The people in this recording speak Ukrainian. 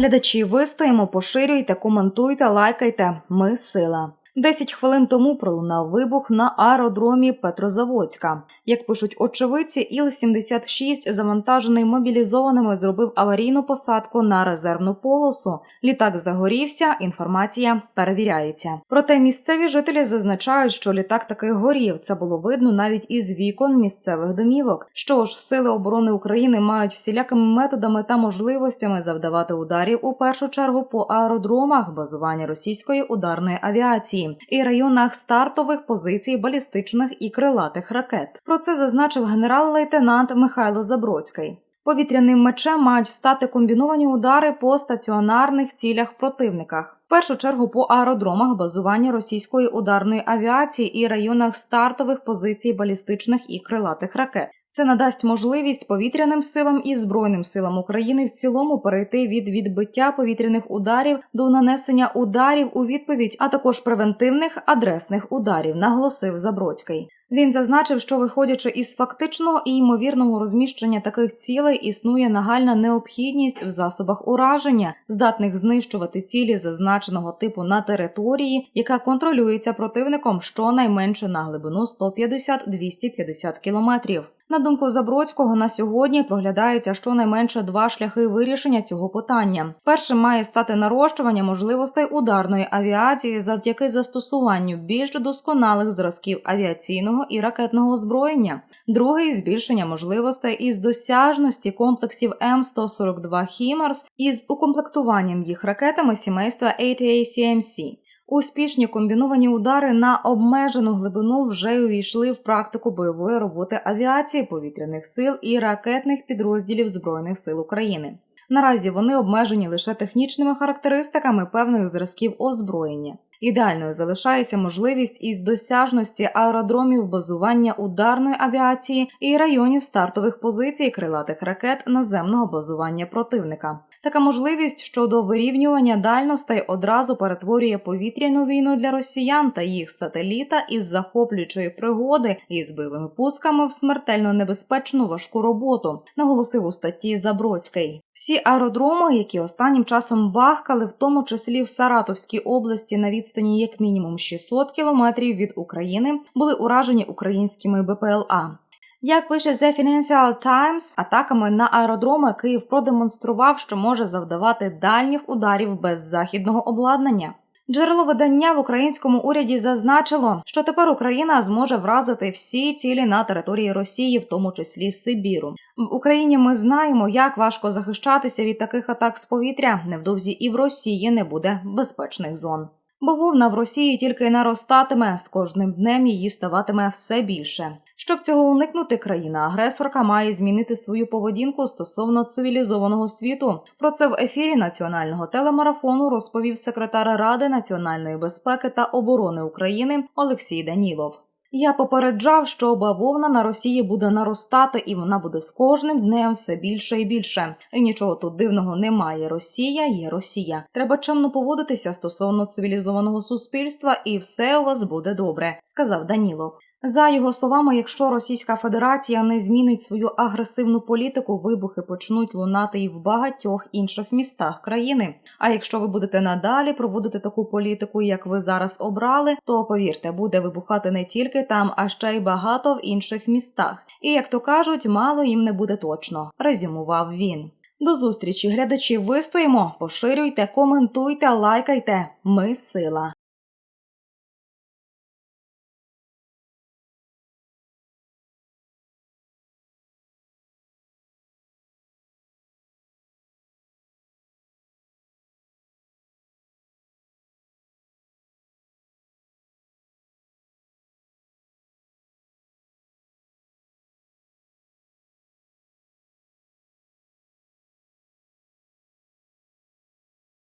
Глядачі, вистоїмо, поширюйте, коментуйте, лайкайте. Ми сила. Десять хвилин тому пролунав вибух на аеродромі Петрозаводська. Як пишуть очевидці, Іл-76, завантажений мобілізованими, зробив аварійну посадку на резервну полосу. Літак загорівся. Інформація перевіряється. Проте місцеві жителі зазначають, що літак таки горів. Це було видно навіть із вікон місцевих домівок. Що ж, сили оборони України мають всілякими методами та можливостями завдавати ударів у першу чергу по аеродромах базування російської ударної авіації і районах стартових позицій балістичних і крилатих ракет. Це зазначив генерал-лейтенант Михайло Забродський. Повітряним мечем мають стати комбіновані удари по стаціонарних цілях противниках. В першу чергу по аеродромах базування російської ударної авіації і районах стартових позицій балістичних і крилатих ракет. Це надасть можливість повітряним силам і збройним силам України в цілому перейти від відбиття повітряних ударів до нанесення ударів у відповідь, а також превентивних адресних ударів, наголосив Забродський. Він зазначив, що виходячи із фактичного і ймовірного розміщення таких цілей, існує нагальна необхідність в засобах ураження, здатних знищувати цілі зазначеного типу на території, яка контролюється противником щонайменше на глибину 150-250 кілометрів. На думку Забродського, на сьогодні проглядається щонайменше два шляхи вирішення цього питання. Першим має стати нарощування можливостей ударної авіації завдяки застосуванню більш досконалих зразків авіаційного і ракетного озброєння. Другий збільшення можливостей із досяжності комплексів М142 Хімарс із укомплектуванням їх ракетами сімейства ATACMC. Успішні комбіновані удари на обмежену глибину вже увійшли в практику бойової роботи авіації повітряних сил і ракетних підрозділів Збройних сил України. Наразі вони обмежені лише технічними характеристиками певних зразків озброєння. Ідеальною залишається можливість із досяжності аеродромів базування ударної авіації і районів стартових позицій крилатих ракет наземного базування противника. Така можливість щодо вирівнювання дальностей одразу перетворює повітряну війну для росіян та їх сателіта із захоплюючої пригоди із бойовими пусками в смертельно небезпечну важку роботу, наголосив у статті Забродський. Всі аеродроми, які останнім часом бахкали, в тому числі в Саратовській області на відстані як мінімум 600 кілометрів від України, були уражені українськими БПЛА. Як пише The Financial Times, атаками на аеродроми Київ продемонстрував, що може завдавати дальніх ударів без західного обладнання. Джерело видання в українському уряді зазначило, що тепер Україна зможе вразити всі цілі на території Росії, в тому числі Сибіру. В Україні ми знаємо, як важко захищатися від таких атак з повітря. Невдовзі і в Росії не буде безпечних зон. Бавовна в Росії тільки наростатиме з кожним днем її ставатиме все більше. Щоб цього уникнути, країна-агресорка має змінити свою поведінку стосовно цивілізованого світу. Про це в ефірі національного телемарафону розповів секретар Ради національної безпеки та оборони України Олексій Данілов. Я попереджав, що бавовна на Росії буде наростати, і вона буде з кожним днем все більше і більше. І нічого тут дивного немає. Росія є Росія. Треба чемно поводитися стосовно цивілізованого суспільства, і все у вас буде добре, сказав Данілов. За його словами, якщо Російська Федерація не змінить свою агресивну політику, вибухи почнуть лунати і в багатьох інших містах країни. А якщо ви будете надалі проводити таку політику, як ви зараз обрали, то повірте, буде вибухати не тільки там, а ще й багато в інших містах. І як то кажуть, мало їм не буде точно, резюмував він. До зустрічі, глядачі. Вистоїмо, поширюйте, коментуйте, лайкайте. Ми сила.